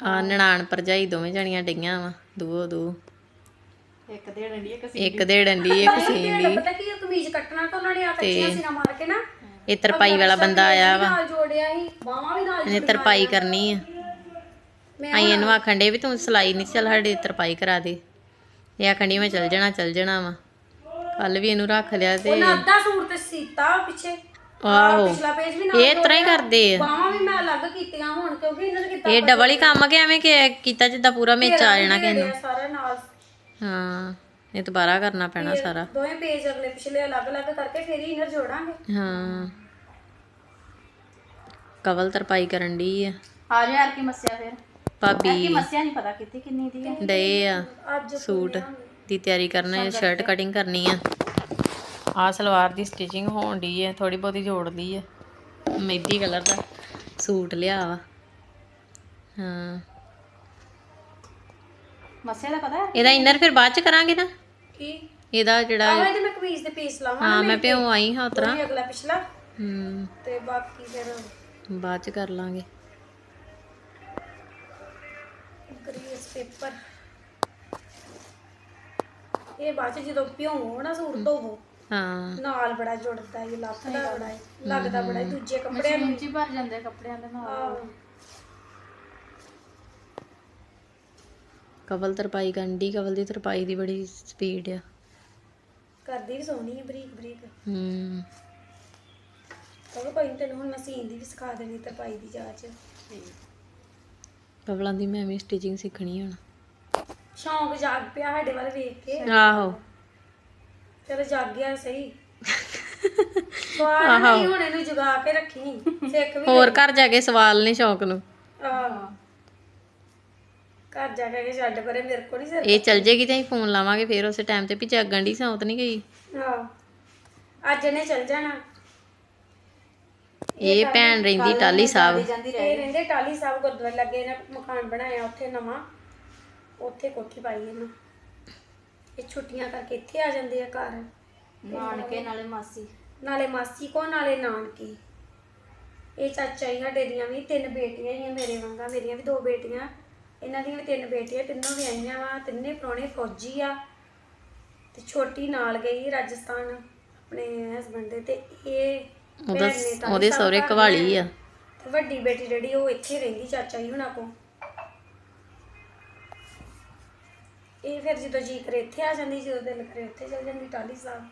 ਆ ਨਨਾਣ ਭਰਜਾਈ ਦੋਵੇਂ ਜਣੀਆਂ ਡਈਆਂ ਵਾ ਦੋ ਦੋ। ਇੱਕ ਦੇ ਡੰਡੀ ਇੱਕ ਇੱਕ ਦੇੜਨ ਦੀ ਇੱਕ ਸੀਨ ਦੀ ਪਤਾ ਕੀ ਕਮੀਜ਼ ਕੱਟਣਾ ਤਾਂ ਉਹਨਾਂ ਨੇ ਆ ਕੱਚੀਆਂ ਸੀਨਾ ਮਾਰ ਕੇ ਨਾ। ਇਹ ਤਰਪਾਈ ਵਾਲਾ ਬੰਦਾ ਆਇਆ ਵਾ। ਨਾਲ ਜੋੜਿਆ ਸੀ ਬਾਹਾਂ ਵੀ ਨਾਲ ਇਹਨੇ ਤਰਪਾਈ ਕਰਨੀ ਆ। ਮੈਂ ਆਈ ਇਹਨੂੰ ਆਖਣ ਡੇ ਵੀ ਤੂੰ ਸਿਲਾਈ ਨਹੀਂ ਚੱਲ ਸਾਡੇ ਤਰਪਾਈ ਕਰਾ ਦੇ। ਇਹ ਆਖਣ ਡਈ ਮੈਂ ਚੱਲ ਜਾਣਾ ਚੱਲ ਜਾਣਾ ਵਾ। ਕੱਲ ਵੀ ਇਹਨੂੰ ਰੱਖ ਲਿਆ ਤੇ ਉਹਨਾਂ ਅੱਧਾ ਸੂਟ ਤੇ ਸੀਤਾ ਪਿੱਛੇ। ਆਹੋ ਪਿਛਲਾ ਪੇਜ ਵੀ ਨਾਲ ਇਹ ਤਰ੍ਹਾਂ ਹੀ ਕਰਦੇ ਆ। ਬਾਹਾਂ ਵੀ ਮੈਂ ਅਲੱਗ ਕੀਤੀਆਂ ਹੁਣ ਕਿਉਂਕਿ ਇਹਨਾਂ ਨੇ ਕੀਤਾ ਇਹ ਡਬਲ ਹੀ ਕੰਮ ਕਿ ਐਵੇਂ ਕਿ ਕੀਤਾ ਜਿੱਦਾਂ ਪੂਰਾ ਵਿੱਚ ਆ ਜਾਣਾ ਕਿਸੇ ਨੂੰ। ਇਹ ਸਾਰਾ ਨਾਲ ਹਾਂ ਇਹ ਦੁਬਾਰਾ ਕਰਨਾ ਪੈਣਾ ਸਾਰਾ। ਦੋਵੇਂ ਪੇਜ ਅਗਲੇ ਪਿਛਲੇ ਅਲੱਗ-ਅਲੱਗ ਕਰਕੇ ਫਿਰ ਹੀ ਇਨਰ ਜੋੜਾਂਗੇ। ਹਾਂ। ਕਵਲ ਤਰਪਾਈ ਕਰਨ ਦੀ ਆ। ਆ ਜਾ ਯਾਰ ਕੀ ਮੱਸਿਆ ਫਿਰ। ਕੀ ਭਾਬੀ ਮੱਸਿਆ ਨਹੀਂ ਪਤਾ ਕਿੱਥੇ ਕਿੰਨੀ ਦੀ ਹੈ ਡਏ ਆ ਅੱਜ ਸੂਟ ਦੀ ਤਿਆਰੀ ਕਰਨਾ ਹੈ ਸ਼ਰਟ ਕਟਿੰਗ ਕਰਨੀ ਆ। ਆ ਸਲਵਾਰ ਦੀ ਸਟਿਚਿੰਗ ਹੋਣ ਦੀ ਹੈ ਥੋੜੀ ਬਹੁਤੀ ਜੋੜਦੀ ਹੈ ਮਹਿੰਦੀ ਕਲਰ ਦਾ ਸੂਟ ਲਿਆ ਵਾ। ਹਾਂ ਮੱਸਿਆ ਦਾ ਪਤਾ ਹੈ? ਇਹਦਾ ਇਨਰ ਫਿਰ ਬਾਅਦ ਚ ਕਰਾਂਗੇ ਨਾ। ਕੀ? ਇਹਦਾ ਜਿਹੜਾ ਆਹ ਤੇ ਮੈਂ ਕਮੀਜ਼ ਦੇ ਪੀਸ ਲਾਵਾਂ ਹਾਂ ਮੈਂ ਪਿਓ ਆਈ ਹਾਂ ਉਤਰਾ। ਅਗਲਾ ਪਿਛਲਾ। ਹੂੰ। ਤੇ ਬਾਕੀ ਫਿਰ ਬਾਅਦ ਚ ਕਰ ਲਾਂਗੇ। Grease paper. ਇਹ ਬਾਅਦ ਚ ਜਦੋਂ ਭਿਉਂ ਨਾ ਸੂਟ ਧੋਵੋ ਹਾਂ। ਨਾਲ ਬੜਾ ਜੁੜਦਾ ਇਹ ਲੱਥਦਾ ਬੜਾ ਲੱਗਦਾ ਬੜਾ ਦੂਜੇ ਕੱਪੜਿਆਂ ਨੂੰ ਉੱਚੀ ਭਰ ਜਾਂਦੇ ਕੱਪੜਿਆਂ ਦੇ ਨਾਲ। ਕਵਲ ਤਰਪਾਈ ਗੰਢੀ ਕਵਲ ਦੀ ਤਰਪਾਈ ਦੀ ਬੜੀ ਸਪੀਡ ਆ। ਕਰਦੀ ਵੀ ਸੋਹਣੀ ਹੈ ਬਰੀਕ ਬਰੀਕ। ਹੂੰ। ਕਹੋ ਕੋਈ ਨੀ, ਤੈਨੂੰ ਹੁਣ ਮੈਂ ਸੀਨ ਦੀ ਵੀ ਸਿਖਾ ਦੇਣੀ ਤਰਪਾਈ ਦੀ ਜਾਚ। ਕਵਲਾਂ ਦੀ ਮੈਂ ਵੀ ਸਟਿਚਿੰਗ ਸਿੱਖਣੀ ਹੁਣ। ਸ਼ੌਂਕ ਜਾਗ ਪਿਆ ਸਾਡੇ ਵੱਲ ਵੇਖ ਕੇ। ਆਹੋ। ਚਲੋ ਜਾਗ ਗਿਆ ਸਹੀ। ਸਵਾਲ ਨਹੀਂ ਹੁਣ ਇਹਨੂੰ ਜਗਾ ਕੇ ਰੱਖੀ। ਸਿੱਖ ਵੀ ਹੋਰ ਘਰ ਜਾ ਕੇ ਸਵਾਲ ਨੇ ਸ਼ੌਂਕ ਨੂੰ। ਆਹ। ਘਰ ਜਾ ਕੇ ਛੱਡ ਪਰੇ ਮੇਰੇ ਕੋਲ ਨਹੀਂ ਸਿਰ ਇਹ ਚੱਲ ਜੇਗੀ ਤੇ ਅਸੀਂ ਫੋਨ ਲਾਵਾਂਗੇ ਫਿਰ ਉਸੇ ਟਾਈਮ ਤੇ ਵੀ ਜਾਗਣ ਦੀ ਸੌਤ ਨਹੀਂ ਗਈ। ਹਾਂ ਅੱਜ ਇਹਨੇ ਚੱਲ ਜਾਣਾ। ਇਹ ਭੈਣ ਰਹਿੰਦੀ ਟਾਲੀ ਸਾਹਿਬ। ਜਾਂਦੀ ਇਹ ਰਹਿੰਦੇ ਟਾਲੀ ਸਾਹਿਬ ਗੁਰਦੁਆਰੇ ਲੱਗੇ ਨੇ ਮਕਾਨ ਬਣਾਇਆ ਉੱਥੇ ਨਵਾਂ। ਉੱਥੇ ਕੋਠੀ ਪਾਈ ਇਹਨੂੰ। ਇਹ ਛੁੱਟੀਆਂ ਕਰਕੇ ਇੱਥੇ ਆ ਜਾਂਦੇ ਆ ਘਰ। ਨਾਨਕੇ ਨਾਲੇ ਮਾਸੀ। ਨਾਲੇ ਮਾਸੀ ਕੋ ਨਾਲੇ ਨਾਨਕੀ। ਇਹ ਚਾਚਾ ਹੀ ਸਾਡੇ ਦੀਆਂ ਵੀ ਤਿੰਨ ਬੇਟੀਆਂ ਹੀ ਆ ਮੇਰੇ ਵਾਂਗਾ ਮੇਰੀਆਂ ਵੀ ਦੋ ਬੇਟੀਆਂ। ਇਹਨਾਂ ਦੀਆਂ ਵੀ ਤਿੰਨ ਬੇਟੀਆਂ ਤਿੰਨੋਂ ਵਿਆਹੀਆਂ ਵਾ ਤਿੰਨੇ ਪ੍ਰਾਹੁਣੇ ਫੌਜੀ ਆ। ਤੇ ਛੋਟੀ ਨਾਲ ਗਈ ਰਾਜਸਥਾਨ ਆਪਣੇ ਹਸਬੰਡ ਦੇ ਤੇ ਇਹ ਉਹਦਾ ਭੈਣ ਨੇ ਤਾਂ ਉਹਦੇ ਸਭ ਸਹੁਰੇ ਘਰ ਕਵਾਲੀ ਆ। ਤੇ ਵੱਡੀ ਬੇਟੀ ਜਿਹੜੀ ਉਹ ਇੱਥੇ ਰਹਿੰਦੀ ਚਾਚਾ ਜੀ ਹੁਣਾਂ ਕੋ ਇਹ ਫਿਰ ਜਦੋਂ ਜੀ ਕਰੇ ਇੱਥੇ ਆ ਜਾਂਦੀ ਜਦੋਂ ਦਿਲ ਕਰੇ ਉੱਥੇ ਚਲ ਜਾਂਦੀ ਟਾਲੀ ਸਾਹਿਬ।